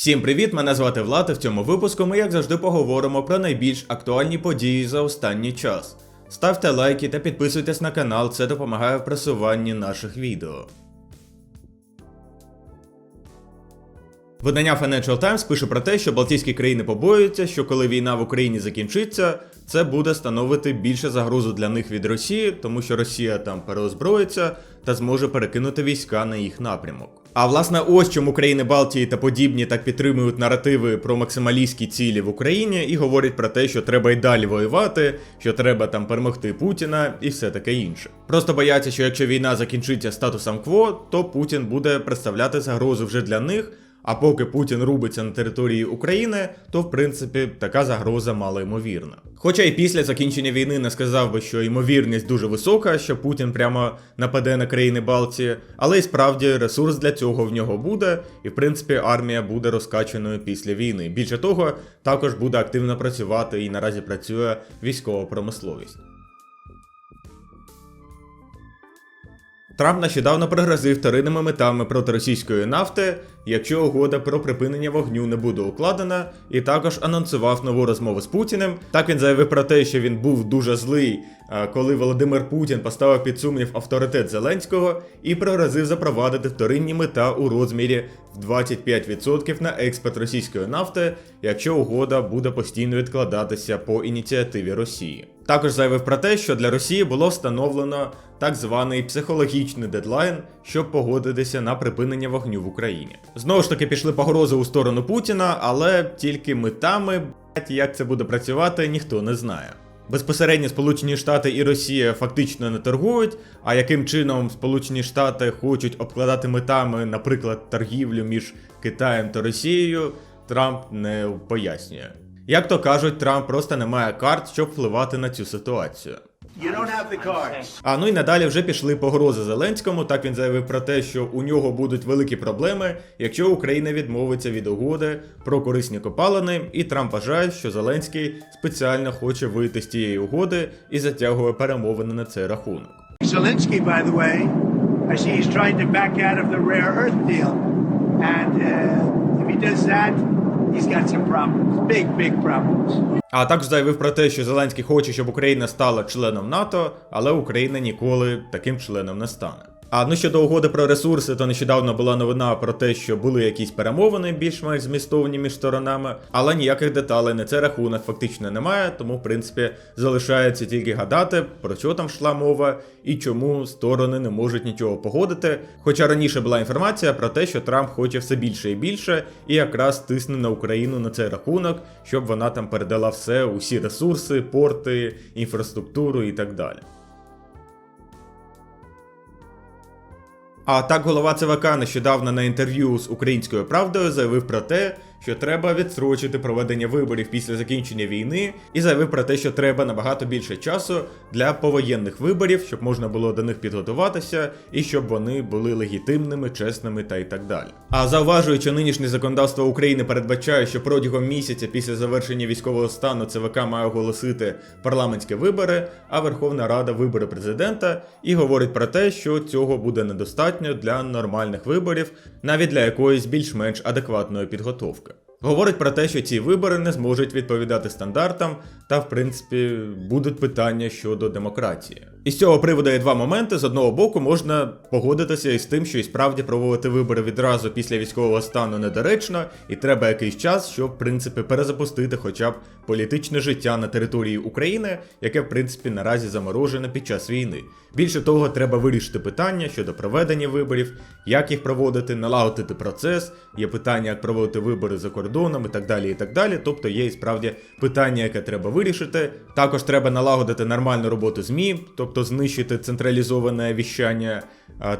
Всім привіт! Мене звати Влад. і В цьому випуску ми, як завжди, поговоримо про найбільш актуальні події за останній час. Ставте лайки та підписуйтесь на канал, це допомагає в просуванні наших відео. Видання Financial Times пише про те, що Балтійські країни побоюються, що коли війна в Україні закінчиться, це буде становити більше загрозу для них від Росії, тому що Росія там переозброїться та зможе перекинути війська на їх напрямок. А власне, ось чому країни Балтії та подібні так підтримують наративи про максималістські цілі в Україні і говорять про те, що треба й далі воювати, що треба там перемогти Путіна і все таке інше. Просто бояться, що якщо війна закінчиться статусом кво, то Путін буде представляти загрозу вже для них. А поки Путін рубиться на території України, то в принципі така загроза малоймовірна. Хоча і після закінчення війни не сказав би, що ймовірність дуже висока, що Путін прямо нападе на країни Балтії, але і справді ресурс для цього в нього буде, і в принципі армія буде розкачаною після війни. Більше того, також буде активно працювати і наразі працює військова промисловість. Трамп нещодавно пригрозив вторинними метами проти російської нафти, якщо угода про припинення вогню не буде укладена, і також анонсував нову розмову з Путіним. Так він заявив про те, що він був дуже злий, коли Володимир Путін поставив під сумнів авторитет Зеленського і пригрозив запровадити вторинні мета у розмірі в 25% на експорт російської нафти, якщо угода буде постійно відкладатися по ініціативі Росії. Також заявив про те, що для Росії було встановлено так званий психологічний дедлайн, щоб погодитися на припинення вогню в Україні. Знову ж таки пішли погрози у сторону Путіна, але тільки метами, як це буде працювати, ніхто не знає. Безпосередньо Сполучені Штати і Росія фактично не торгують. А яким чином Сполучені Штати хочуть обкладати метами, наприклад, торгівлю між Китаєм та Росією, Трамп не пояснює. Як то кажуть, Трамп просто не має карт, щоб впливати на цю ситуацію. You don't have the cards. А ну і надалі вже пішли погрози Зеленському. Так він заявив про те, що у нього будуть великі проблеми, якщо Україна відмовиться від угоди про корисні копалини, і Трамп вважає, що Зеленський спеціально хоче вийти з тієї угоди і затягує перемовини на цей рахунок. Zelensky, by the way, I see he's trying to back out of the rare earth deal. And uh, if he does that, he's got some problems. А також заявив про те, що Зеленський хоче, щоб Україна стала членом НАТО, але Україна ніколи таким членом не стане. А ну щодо угоди про ресурси, то нещодавно була новина про те, що були якісь перемовини більш-менш змістовні між сторонами, але ніяких деталей на цей рахунок фактично немає, тому в принципі залишається тільки гадати, про що там йшла мова і чому сторони не можуть нічого погодити. Хоча раніше була інформація про те, що Трамп хоче все більше і більше, і якраз тисне на Україну на цей рахунок, щоб вона там передала все, усі ресурси, порти, інфраструктуру і так далі. А так голова ЦВК нещодавно на інтерв'ю з Українською правдою заявив про те, що треба відстрочити проведення виборів після закінчення війни, і заявив про те, що треба набагато більше часу для повоєнних виборів, щоб можна було до них підготуватися і щоб вони були легітимними, чесними та й так далі. А зауважуючи нинішнє законодавство України передбачає, що протягом місяця після завершення військового стану ЦВК має оголосити парламентські вибори, а Верховна Рада вибори президента, і говорить про те, що цього буде недостатньо для нормальних виборів, навіть для якоїсь більш-менш адекватної підготовки. Говорить про те, що ці вибори не зможуть відповідати стандартам, та в принципі будуть питання щодо демократії. І з цього приводу є два моменти: з одного боку, можна погодитися із тим, що і справді проводити вибори відразу після військового стану недоречно, і треба якийсь час, щоб в принципі перезапустити хоча б політичне життя на території України, яке в принципі наразі заморожене під час війни. Більше того, треба вирішити питання щодо проведення виборів, як їх проводити, налагодити процес. Є питання, як проводити вибори за кордоном і так далі. і так далі. Тобто є і справді питання, яке треба вирішити. Також треба налагодити нормальну роботу ЗМІ, тобто знищити централізоване віщання,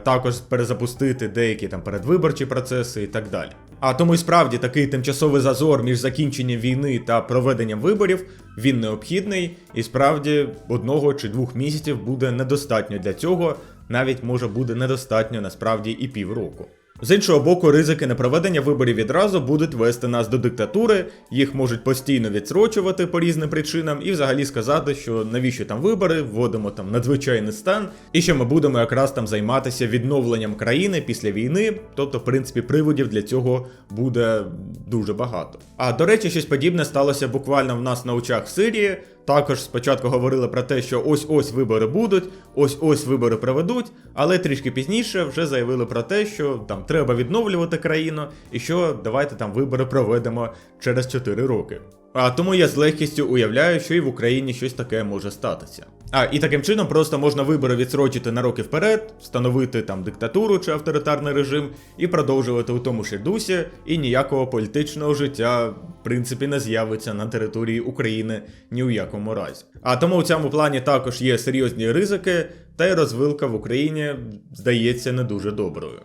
також перезапустити деякі там передвиборчі процеси і так далі. А тому і справді такий тимчасовий зазор між закінченням війни та проведенням виборів він необхідний, і справді одного чи двох місяців буде недостатньо для цього, навіть може буде недостатньо насправді і півроку. З іншого боку, ризики непроведення виборів відразу будуть вести нас до диктатури, їх можуть постійно відсрочувати по різним причинам, і взагалі сказати, що навіщо там вибори, вводимо там надзвичайний стан, і що ми будемо якраз там займатися відновленням країни після війни. Тобто, в принципі, приводів для цього буде дуже багато. А до речі, щось подібне сталося буквально в нас на очах в Сирії. Також спочатку говорили про те, що ось ось вибори будуть, ось ось вибори проведуть, але трішки пізніше вже заявили про те, що там треба відновлювати країну, і що давайте там вибори проведемо через 4 роки. А тому я з легкістю уявляю, що і в Україні щось таке може статися. А і таким чином просто можна вибори відсрочити на роки вперед, встановити там диктатуру чи авторитарний режим і продовжувати у тому ж дусі, і ніякого політичного життя, в принципі, не з'явиться на території України ні у якому разі. А тому у цьому плані також є серйозні ризики, та й розвилка в Україні здається не дуже доброю.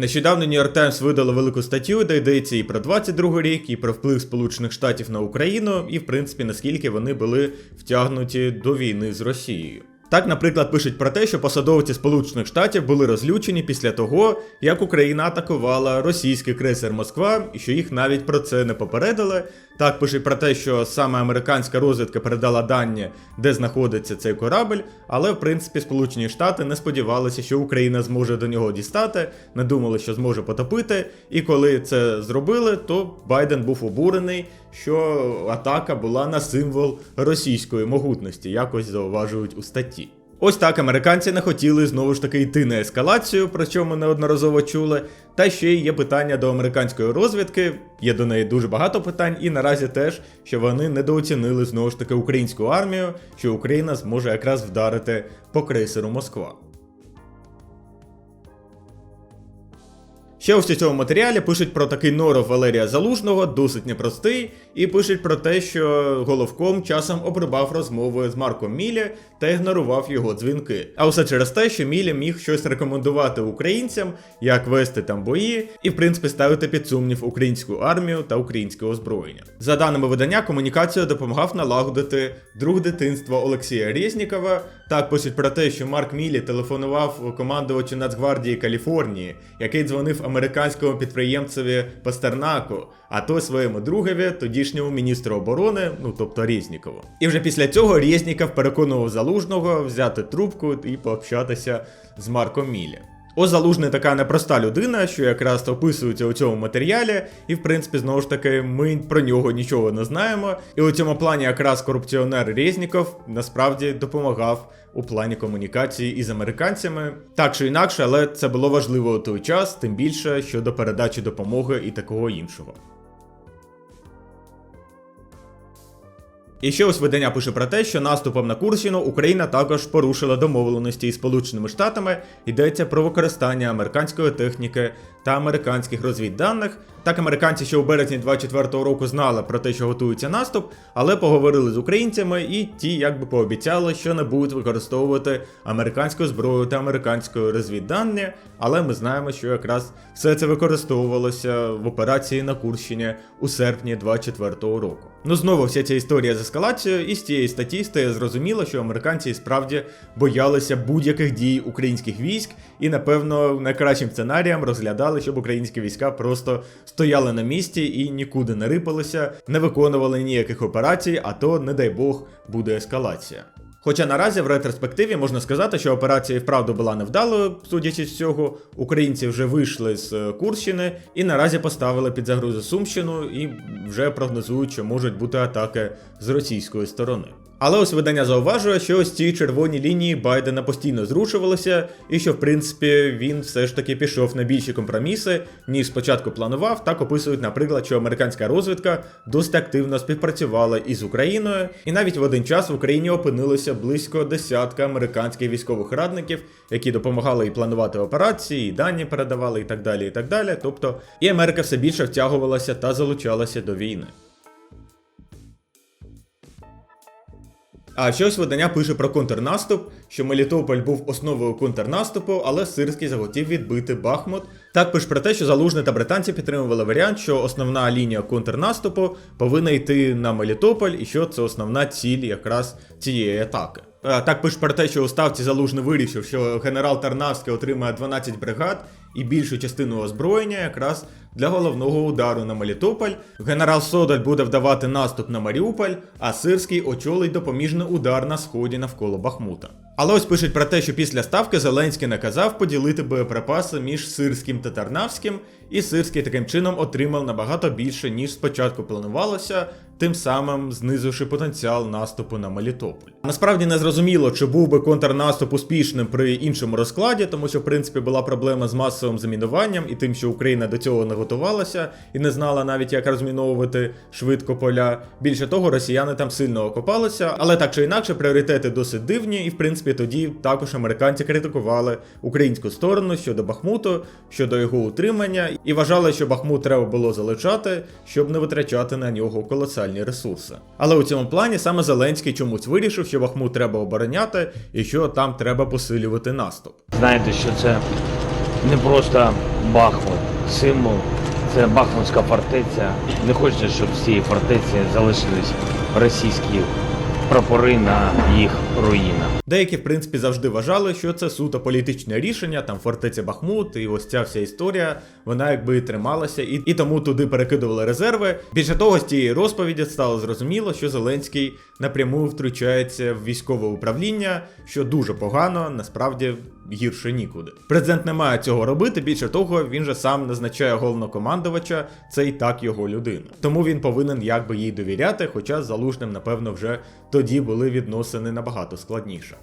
Нещодавно New York Times видало велику статтю, де йдеться і про 22 рік, і про вплив Сполучених Штатів на Україну, і в принципі наскільки вони були втягнуті до війни з Росією. Так, наприклад, пишуть про те, що посадовці Сполучених Штатів були розлючені після того, як Україна атакувала російський крейсер Москва, і що їх навіть про це не попередили. Так пишуть про те, що саме американська розвідка передала дані, де знаходиться цей корабль, але в принципі Сполучені Штати не сподівалися, що Україна зможе до нього дістати, не думали, що зможе потопити. І коли це зробили, то Байден був обурений, що атака була на символ російської могутності, якось зауважують у статті. Ось так американці не хотіли знову ж таки йти на ескалацію, про що ми неодноразово чули. Та ще й є питання до американської розвідки. Є до неї дуже багато питань, і наразі теж, що вони недооцінили знову ж таки українську армію, що Україна зможе якраз вдарити по крейсеру Москва. Ще ось у цьому матеріалі пишуть про такий норов Валерія Залужного, досить непростий, і пишуть про те, що головком часом обрибав розмови з Марком Мілі та ігнорував його дзвінки. А все через те, що Мілі міг щось рекомендувати українцям, як вести там бої, і в принципі ставити під сумнів українську армію та українське озброєння. За даними видання, комунікацію допомагав налагодити друг дитинства Олексія Резнікова. Так пишуть про те, що Марк Мілі телефонував командувачу Нацгвардії Каліфорнії, який дзвонив американському підприємцеві Пастернаку, а той своєму другові, тодішньому міністру оборони, ну тобто Резнікову. І вже після цього Резніков переконував залужного взяти трубку і пообщатися з Марком Мілі. О, Залужний така непроста людина, що якраз описується у цьому матеріалі, і в принципі, знову ж таки, ми про нього нічого не знаємо. І у цьому плані якраз корупціонер Резніков насправді допомагав у плані комунікації із американцями. Так чи інакше, але це було важливо у той час, тим більше щодо передачі допомоги і такого іншого. І ще ось видання пише про те, що наступом на Курщину Україна також порушила домовленості із Сполученими Штатами. Йдеться про використання американської техніки та американських розвідданих. Так, американці ще у березні 24-го року знали про те, що готується наступ, але поговорили з українцями, і ті якби пообіцяли, що не будуть використовувати американську зброю та американської розвіддані. Але ми знаємо, що якраз все це використовувалося в операції на Курщині у серпні 24-го року. Ну знову вся ця історія з ескалацією, і з цієї статті стає зрозуміло, що американці справді боялися будь-яких дій українських військ, і напевно найкращим сценарієм розглядали, щоб українські війська просто стояли на місці і нікуди не рипалися, не виконували ніяких операцій, а то, не дай Бог, буде ескалація. Хоча наразі в ретроспективі можна сказати, що операція і вправду була невдалою, судячи з цього, українці вже вийшли з е, Курщини і наразі поставили під загрозу Сумщину і вже прогнозують, що можуть бути атаки з російської сторони. Але ось видання зауважує, що ось ці червоні лінії Байдена постійно зрушувалися, і що в принципі він все ж таки пішов на більші компроміси, ніж спочатку планував. Так описують, наприклад, що американська розвідка досить активно співпрацювала із Україною, і навіть в один час в Україні опинилося близько десятка американських військових радників, які допомагали і планувати операції, і дані передавали, і так далі. І так далі. Тобто, і Америка все більше втягувалася та залучалася до війни. А щось видання пише про контрнаступ, що Мелітополь був основою контрнаступу, але Сирський захотів відбити Бахмут. Так пише про те, що Залужний та британці підтримували варіант, що основна лінія контрнаступу повинна йти на Мелітополь, і що це основна ціль якраз цієї атаки. Так пише про те, що у ставці Залужний вирішив, що генерал Тарнавський отримає 12 бригад і більшу частину озброєння якраз для головного удару на Мелітополь. Генерал Содаль буде вдавати наступ на Маріуполь, а Сирський очолить допоміжний удар на сході навколо Бахмута. Але ось пишуть про те, що після ставки Зеленський наказав поділити боєприпаси між Сирським та Тарнавським, і Сирський таким чином отримав набагато більше, ніж спочатку планувалося, тим самим знизивши потенціал наступу на Мелітополь. Насправді не зрозуміло, чи був би контрнаступ успішним при іншому розкладі, тому що в принципі була проблема з масовим замінуванням і тим, що Україна до цього не готувалася і не знала навіть, як розміновувати швидко поля. Більше того, росіяни там сильно окопалися, але так чи інакше, пріоритети досить дивні, і в принципі тоді також американці критикували українську сторону щодо Бахмуту, щодо його утримання, і вважали, що Бахмут треба було залишати, щоб не витрачати на нього колосальні ресурси. Але у цьому плані саме Зеленський чомусь вирішив, що Бахмут треба обороняти і що там треба посилювати наступ. Знаєте, що це не просто Бахмут, символ, це Бахмутська фортеця. Не хочеться, щоб з цієї фортеці залишились російські прапори на їх руїнах. Деякі, в принципі, завжди вважали, що це суто політичне рішення, там фортеця Бахмут, і ось ця вся історія, вона якби і трималася, і, і тому туди перекидували резерви. Більше того, з цієї розповіді стало зрозуміло, що Зеленський напряму втручається в військове управління, що дуже погано, насправді гірше нікуди. Президент не має цього робити. Більше того, він же сам назначає головнокомандувача, це і так його людина. Тому він повинен якби їй довіряти, хоча з залужним, напевно, вже тоді були відносини набагато складніше.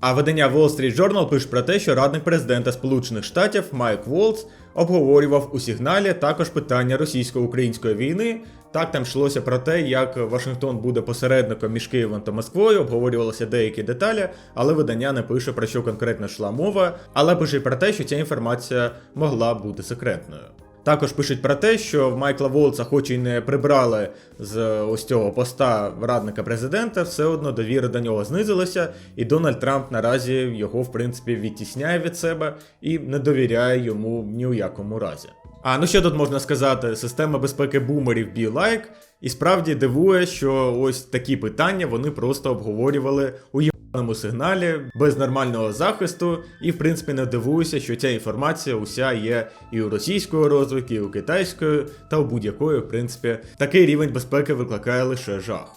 А видання Wall Street Journal пише про те, що радник президента Сполучених Штатів Майк Волц обговорював у сигналі також питання російсько-української війни. Так там йшлося про те, як Вашингтон буде посередником між Києвом та Москвою, обговорювалися деякі деталі, але видання не пише про що конкретно йшла мова, але пише про те, що ця інформація могла бути секретною. Також пишуть про те, що в Майкла Волца, хоч і не прибрали з ось цього поста радника президента, все одно довіра до нього знизилася, і Дональд Трамп наразі його, в принципі, відтісняє від себе і не довіряє йому ні у якому разі. А ну що тут можна сказати? Система безпеки бумерів Be Like і справді дивує, що ось такі питання вони просто обговорювали у єбаному сигналі без нормального захисту, і в принципі не дивуюся, що ця інформація уся є і у російської розвідки, і у китайської, та у будь-якої, в принципі, такий рівень безпеки викликає лише жах.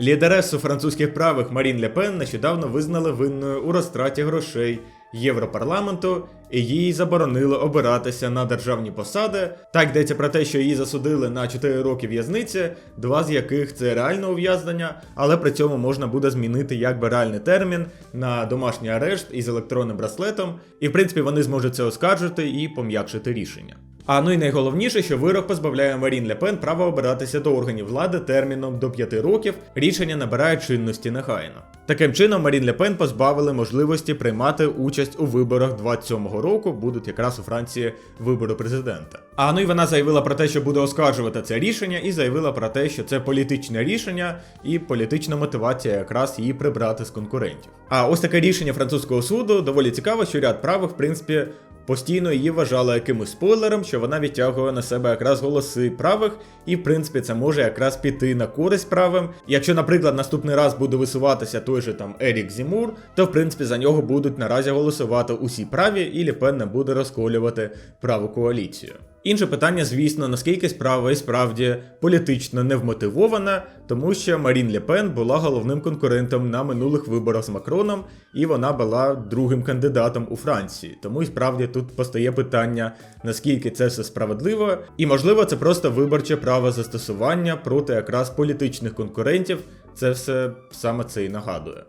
Лідересу французьких правих Марін Ле Пен нещодавно визнали винною у розтраті грошей Європарламенту, і їй заборонили обиратися на державні посади. Так йдеться про те, що її засудили на 4 роки в'язниці, два з яких це реальне ув'язнення, але при цьому можна буде змінити якби реальний термін на домашній арешт із електронним браслетом, і в принципі вони зможуть це оскаржити і пом'якшити рішення. А ну і найголовніше, що вирок позбавляє Марін Ле Пен права обиратися до органів влади терміном до 5 років. Рішення набирає чинності негайно. Таким чином, Марін Ле Пен позбавили можливості приймати участь у виборах 27-го року, будуть якраз у Франції вибори президента. А ну і вона заявила про те, що буде оскаржувати це рішення, і заявила про те, що це політичне рішення і політична мотивація якраз її прибрати з конкурентів. А ось таке рішення французького суду доволі цікаво, що ряд правих, в принципі, постійно її вважали якимось спойлером, що вона відтягує на себе якраз голоси правих, і в принципі це може якраз піти на користь правим. Якщо, наприклад, наступний раз буде висуватися той же там Ерік Зімур, то в принципі за нього будуть наразі голосувати усі праві, і Ліпен не буде розколювати праву коаліцію. Інше питання, звісно, наскільки справа і справді політично невмотивована, тому що Марін Ле Пен була головним конкурентом на минулих виборах з Макроном, і вона була другим кандидатом у Франції. Тому і справді тут постає питання, наскільки це все справедливо, і можливо це просто виборче право застосування проти якраз політичних конкурентів. Це все саме це і нагадує.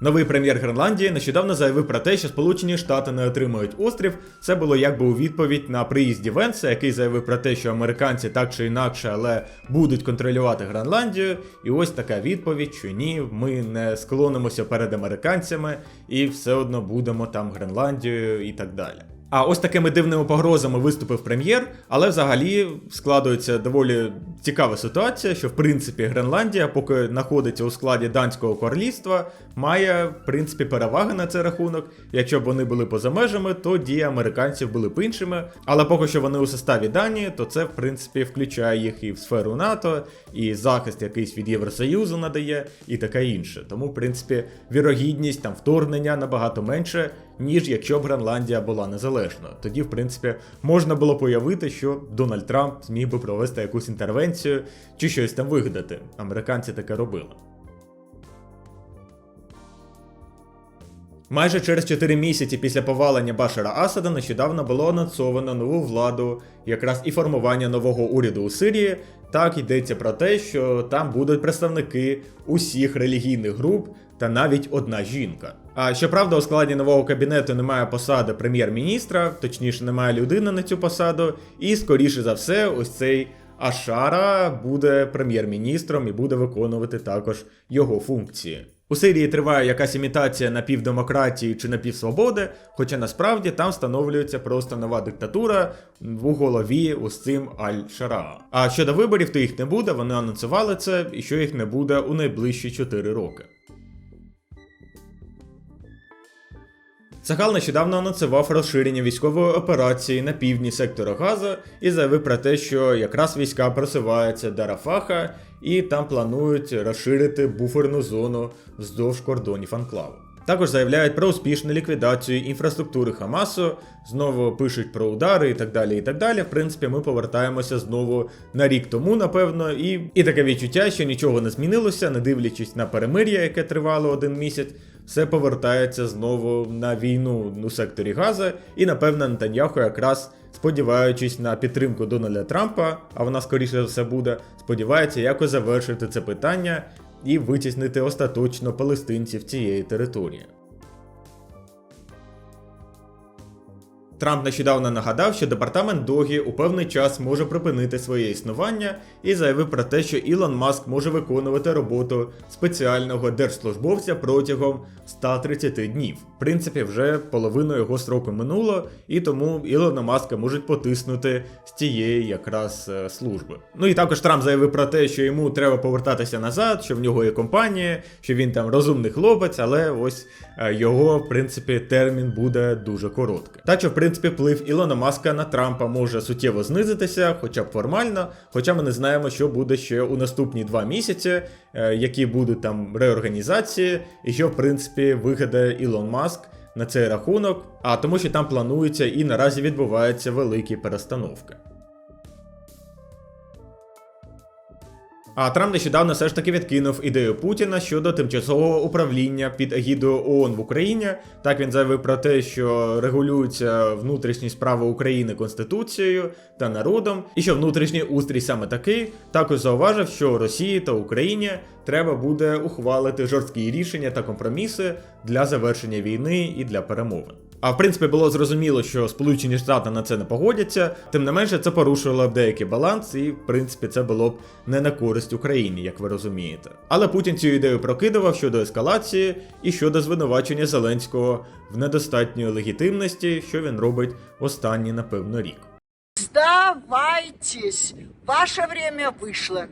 Новий прем'єр Гренландії нещодавно заявив про те, що Сполучені Штати не отримають острів. Це було якби у відповідь на приїзді Венса, який заявив про те, що американці так чи інакше, але будуть контролювати Гренландію. І ось така відповідь, що ні, ми не склонимося перед американцями і все одно будемо там Гренландією і так далі. А ось такими дивними погрозами виступив прем'єр, але взагалі складується доволі цікава ситуація, що в принципі Гренландія, поки знаходиться у складі данського королівства, має в принципі переваги на цей рахунок. Якщо б вони були поза межами, то дії американців були б іншими. Але поки що вони у составі Данії, то це в принципі включає їх і в сферу НАТО, і захист якийсь від Євросоюзу надає, і таке інше. Тому, в принципі, вірогідність там вторгнення набагато менше, ніж якщо Гренландія була незалежна. Тоді, в принципі, можна було б уявити, що Дональд Трамп зміг би провести якусь інтервенцію чи щось там вигадати. Американці таке робили. Майже через 4 місяці після повалення Башара Асада нещодавно було анонсовано нову владу, якраз і формування нового уряду у Сирії. Так йдеться про те, що там будуть представники усіх релігійних груп та навіть одна жінка. А щоправда, у складі нового кабінету немає посади прем'єр-міністра, точніше, немає людини на цю посаду, і скоріше за все, ось цей Ашара буде прем'єр-міністром і буде виконувати також його функції. У Сирії триває якась імітація напівдемократії чи напівсвободи, хоча насправді там встановлюється просто нова диктатура в голові ось цим Аль-Шара. А щодо виборів, то їх не буде, вони анонсували це, і що їх не буде у найближчі 4 роки. Сахал нещодавно анонсував розширення військової операції на півдні сектора Газа і заявив про те, що якраз війська просуваються до Рафаха і там планують розширити буферну зону вздовж кордонів анклаву. Також заявляють про успішну ліквідацію інфраструктури Хамасу, знову пишуть про удари і так далі. І так далі. В принципі, ми повертаємося знову на рік тому, напевно, і, і таке відчуття, що нічого не змінилося, не дивлячись на перемир'я, яке тривало один місяць. Все повертається знову на війну у секторі Газа, і напевно Нетаньяху якраз сподіваючись на підтримку Дональда Трампа, а вона скоріше за все буде, сподівається якось завершити це питання і витіснити остаточно палестинців цієї території. Трамп нещодавно нагадав, що департамент Догі у певний час може припинити своє існування і заявив про те, що Ілон Маск може виконувати роботу спеціального держслужбовця протягом 130 днів. В принципі, вже половину його строку минуло, і тому Ілона Маска можуть потиснути з цієї якраз е, служби. Ну і також Трамп заявив про те, що йому треба повертатися назад, що в нього є компанія, що він там розумний хлопець, але ось е, його, в принципі, термін буде дуже короткий. Так що, в принципі, вплив Ілона Маска на Трампа може суттєво знизитися, хоча б формально. Хоча ми не знаємо, що буде ще у наступні два місяці, е, які будуть там реорганізації, і що, в принципі, вигадає Ілон Маск на цей рахунок, а тому, що там планується і наразі відбуваються великі перестановки. А Трамп нещодавно все ж таки відкинув ідею Путіна щодо тимчасового управління під егідою ООН в Україні. Так він заявив про те, що регулюються внутрішні справи України Конституцією та народом, і що внутрішній устрій саме такий. Також зауважив, що Росії та Україні треба буде ухвалити жорсткі рішення та компроміси для завершення війни і для перемовин. А в принципі було зрозуміло, що Сполучені Штати на це не погодяться, тим не менше це порушувало б деякий баланс, і в принципі це було б не на користь Україні, як ви розумієте. Але Путін цю ідею прокидував щодо ескалації і щодо звинувачення Зеленського в недостатньої легітимності, що він робить останній, напевно, рік. Сдавайтесь. Ваше время вышло.